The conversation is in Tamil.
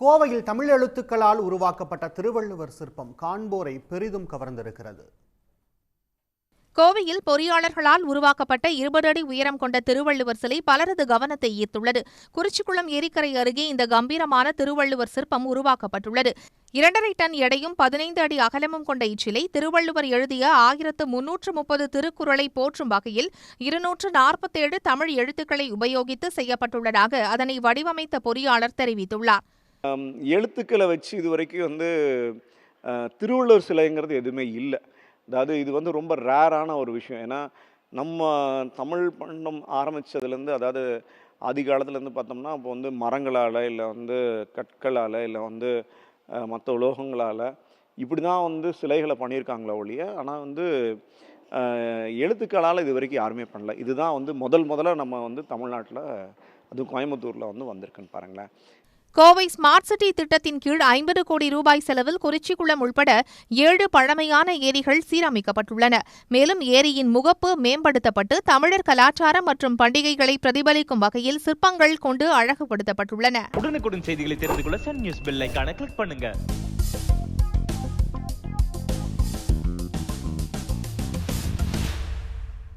கோவையில் தமிழ் எழுத்துக்களால் உருவாக்கப்பட்ட திருவள்ளுவர் சிற்பம் காண்போரை பெரிதும் கவர்ந்திருக்கிறது. கோவையில் பொறியாளர்களால் உருவாக்கப்பட்ட இருபது அடி உயரம் கொண்ட திருவள்ளுவர் சிலை பலரது கவனத்தை ஈர்த்துள்ளது. குறிச்சிக்குளம் ஏரிக்கரை அருகே இந்த கம்பீரமான திருவள்ளுவர் சிற்பம் உருவாக்கப்பட்டுள்ளது. இரண்டரை டன் எடையும் பதினைந்து அடி அகலமும் கொண்ட இச்சிலை திருவள்ளுவர் எழுதிய ஆயிரத்து முன்னூற்று முப்பது திருக்குறளை போற்றும் வகையில் இருநூற்று நாற்பத்தேழு தமிழ் எழுத்துக்களை உபயோகித்து செய்யப்பட்டுள்ளதாக அதனை வடிவமைத்த பொறியாளர் தெரிவித்துள்ளார். எழுத்துக்களை வச்சு இது வரைக்கும் வந்து திருவள்ளுவர் சிலைங்கிறது எதுவுமே இல்லை. அதாவது இது வந்து ரொம்ப ரேரான ஒரு விஷயம். ஏன்னா நம்ம தமிழ் பண்டம் ஆரம்பித்ததுலேருந்து அதாவது ஆதி காலத்துலேருந்து பார்த்தோம்னா இப்போ வந்து மரங்களால் இல்லை வந்து கற்களால் இல்லை வந்து மற்ற உலோகங்களால் இப்படி தான் வந்து சிலைகளை பண்ணியிருக்காங்களே ஒழிய ஆனால் வந்து எழுத்துக்களால் இது வரைக்கும் யாருமே பண்ணல. இதுதான் வந்து முதல் முதல்ல நம்ம வந்து தமிழ்நாட்டில் அதுவும் கோயம்புத்தூரில் வந்து வந்திருக்குன்னு பாருங்களேன். கோவை ஸ்மார்ட் சிட்டி திட்டத்தின் கீழ் ஐம்பது கோடி ரூபாய் செலவில் குறிச்சிக்குளம் உள்பட ஏழு பழமையான ஏரிகள் சீரமைக்கப்பட்டுள்ளன. மேலும் ஏரியின் முகப்பு மேம்படுத்தப்பட்டு தமிழர் கலாச்சாரம் மற்றும் பண்டிகைகளை பிரதிபலிக்கும் வகையில் சிற்பங்கள் கொண்டு அழகுபடுத்தப்பட்டுள்ளன. உடனுக்குடன் செய்திகளை தெரிந்து கொள்ள சன் நியூஸ் பெல் கிளிக் பண்ணுங்க.